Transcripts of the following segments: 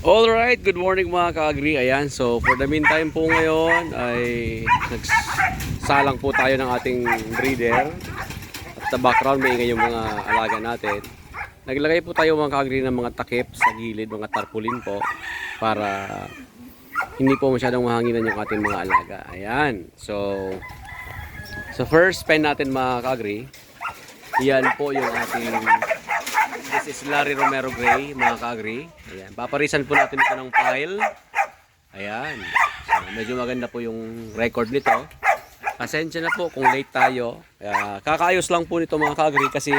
Alright, good morning mga ka-agri. Ayan, so for the meantime po ngayon ay nagsalang po tayo ng ating breeder. At sa background may ingay yung mga alaga natin. Naglagay po tayo mga ka-agri ng mga takip sa gilid, mga tarpaulin po para hindi po masyadong mahanginan yung ating mga alaga. Ayan, so so first pen natin mga ka-agri. Yan po yung ating This is Larry Romero Gray, mga ka-agri. Ayan. Paparisan po natin ito ng file. Ayan. So, medyo maganda po yung record nito. Pasensya na po kung late tayo. Kaya, kakaayos lang po nito mga ka-agri kasi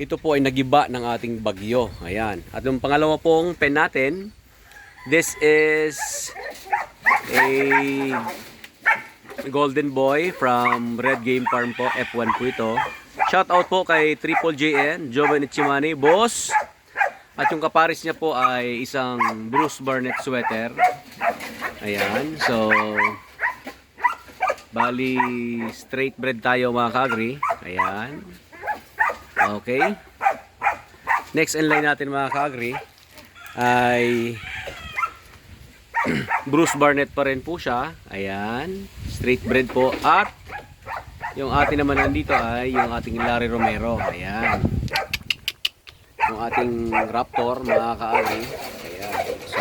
ito po ay nagiba ng ating bagyo. Ayan. At yung pangalawa pong pen natin, this is a Golden Boy from Red Game Farm po. F1 po ito. Shout out po kay Triple JN, Joven Ichimani, boss. At yung kaparis niya po ay isang Bruce Barnett sweater. Ayan, so bali straight bread tayo mga kagri. Ayan. Okay. Next in line natin mga kagri ay Bruce Barnett pa rin po siya. Ayan. Straight bread po. At yung atin naman nandito ay yung ating Larry Romero. Ayan. Yung ating Raptor, mga kaali. Ayan. So,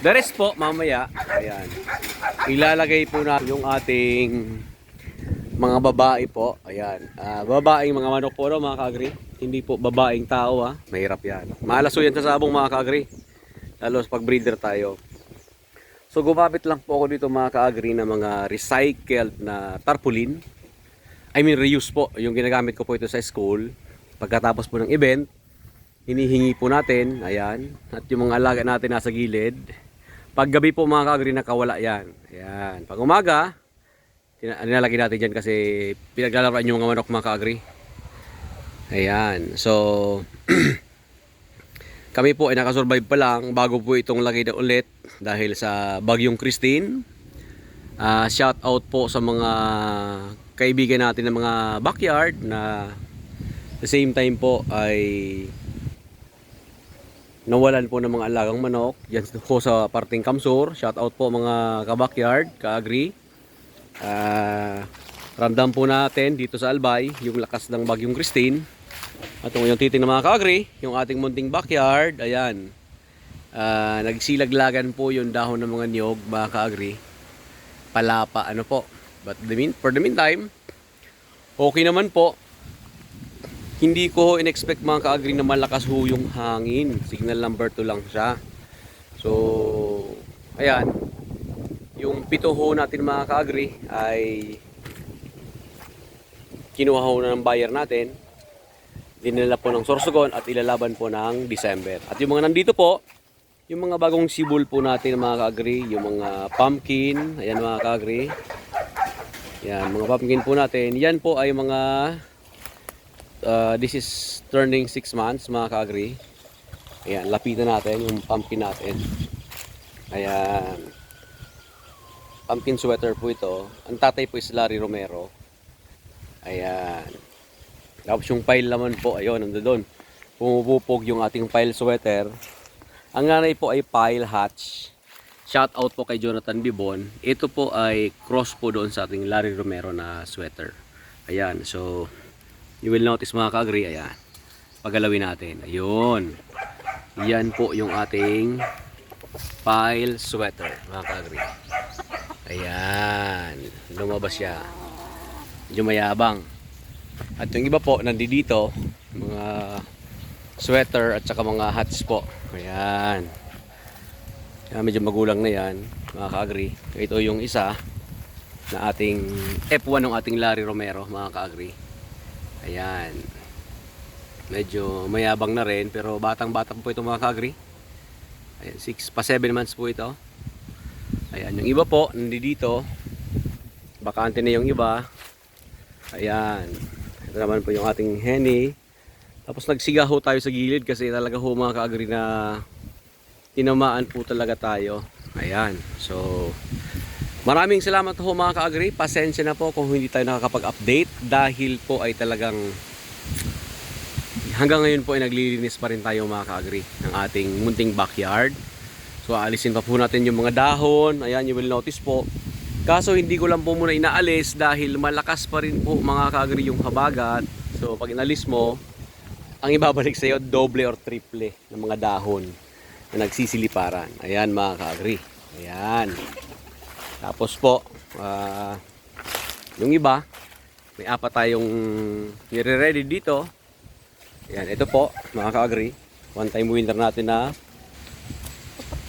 the rest po, mamaya. Ayan. Ilalagay po natin yung ating mga babae po. Ayan. Ah, babaeng mga manok po, no, mga kaagri. Hindi po babaeng tao, ha. Mahirap yan. Malaso yan sa sabong, mga kaagri. Lalo pag breeder tayo. So gumamit lang po ako dito mga ka-agri na mga recycled na tarpaulin. I mean reuse po. Yung ginagamit ko po ito sa school. Pagkatapos po ng event, hinihingi po natin. Ayan. At yung mga alaga natin nasa gilid. Pag gabi po mga ka-agri nakawala yan. Ayan. Pag umaga, nilalagay natin dyan kasi pinaglalaroan yung mga manok mga ka-agri. Ayan. So, kami po ay nakasurvive pa lang bago po itong lagay na ulit dahil sa bagyong Christine. Ah, shout out po sa mga kaibigan natin ng mga backyard na the same time po ay nawalan po ng mga alagang manok. Yan po sa parting Kamsur. Shout out po mga ka-backyard, ka-agri. Ah, ramdam po natin dito sa Albay yung lakas ng bagyong Christine. At kung yung titing ng mga kaagri, yung ating munting backyard, ayan. Ah, nagsilaglagan po yung dahon ng mga niyog, mga kaagri. Palapa, ano po. But the mean, for the meantime, okay naman po. Hindi ko in-expect mga kaagri na malakas ho yung hangin. Signal number 2 lang siya. So, ayan. Yung pito ho natin mga kaagri ay kinuha ho na ng buyer natin dinala po ng Sorsogon at ilalaban po ng December. At yung mga nandito po, yung mga bagong sibol po natin mga kaagri, yung mga pumpkin, ayan mga kaagri. Yan, mga pumpkin po natin. Yan po ay mga uh, this is turning 6 months mga kaagri. Ayan, lapitan natin yung pumpkin natin. Ayan. Pumpkin sweater po ito. Ang tatay po is Larry Romero. Ayan. Tapos yung pile naman po, ayun, nando doon. Pumupupog yung ating pile sweater. Ang nanay po ay pile hatch. Shout out po kay Jonathan Bibon. Ito po ay cross po doon sa ating Larry Romero na sweater. Ayan, so you will notice mga ka-agree, ayan. Pagalawin natin. Ayun. Yan po yung ating pile sweater, mga ka-agree. Ayan. Lumabas siya. Medyo mayabang. At yung iba po, nandito, mga sweater at saka mga hats po. Ayan. Kaya medyo magulang na yan, mga ka-agri. Ito yung isa na ating F1 ng ating Larry Romero, mga ka-agri. Ayan. Medyo mayabang na rin, pero batang-bata po ito mga ka-agri. Ayan, 6 pa 7 months po ito. Ayan, yung iba po, nandito. Bakante na yung iba. Ayan. Ito naman po yung ating henny. Tapos nagsiga ho tayo sa gilid kasi talaga ho mga kaagri na tinamaan po talaga tayo. Ayan. So, maraming salamat ho mga kaagri. Pasensya na po kung hindi tayo nakakapag-update dahil po ay talagang hanggang ngayon po ay naglilinis pa rin tayo mga ka-agri ng ating munting backyard. So aalisin pa po natin yung mga dahon. Ayan, you will notice po. Kaso hindi ko lang po muna inaalis dahil malakas pa rin po mga ka-agri yung habagat. So pag inalis mo, ang ibabalik sa iyo doble or triple ng mga dahon na nagsisiliparan. Ayan mga ka-agri. Ayan. Tapos po, ah, yung iba, may apat tayong nire-ready dito. Ayan, ito po, mga ka-agri. One time winner natin na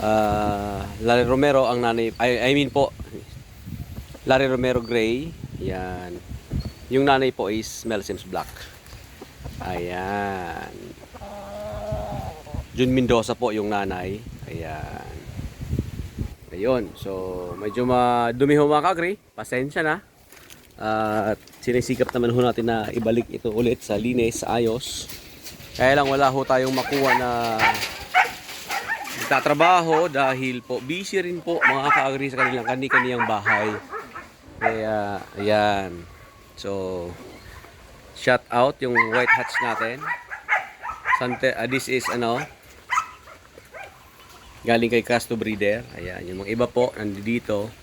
ah Larry Romero ang nanay, I, I mean po, Larry Romero Gray. Ayan. Yung nanay po is Mel Sims Black. Ayan. Jun Mendoza po yung nanay. Ayan. Ayun. So, medyo madumi ho mga kagri. Pasensya na. At sinisikap naman ho natin na ibalik ito ulit sa linis, sa ayos. Kaya lang wala ho tayong makuha na nagtatrabaho dahil po busy rin po mga kaagri sa kanilang kani-kaniyang bahay. Kaya, ayan. So, shout out yung white hats natin. Sante, ah, this is ano, galing kay Casto Breeder. Ayan, yung mga iba po, nandito.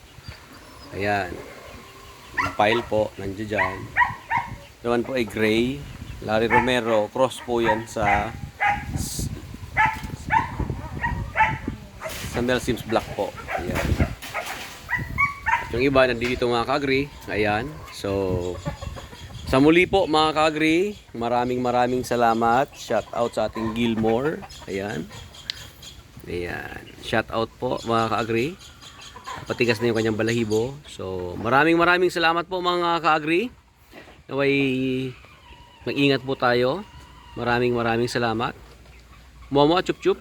Ayan. Yung pile po, nandiyan dyan. Naman po ay gray. Larry Romero, cross po yan sa sa Mel Sims Black po. Ayan. Yung iba nandito mga kagri. Ayan. So, sa muli po mga kagri, maraming maraming salamat. Shout out sa ating Gilmore. Ayan. Ayan. Shout out po mga kaagri. Patigas na yung kanyang balahibo. So, maraming maraming salamat po mga kaagri. Naway mag-ingat po tayo. Maraming maraming salamat. Momo, chup chup.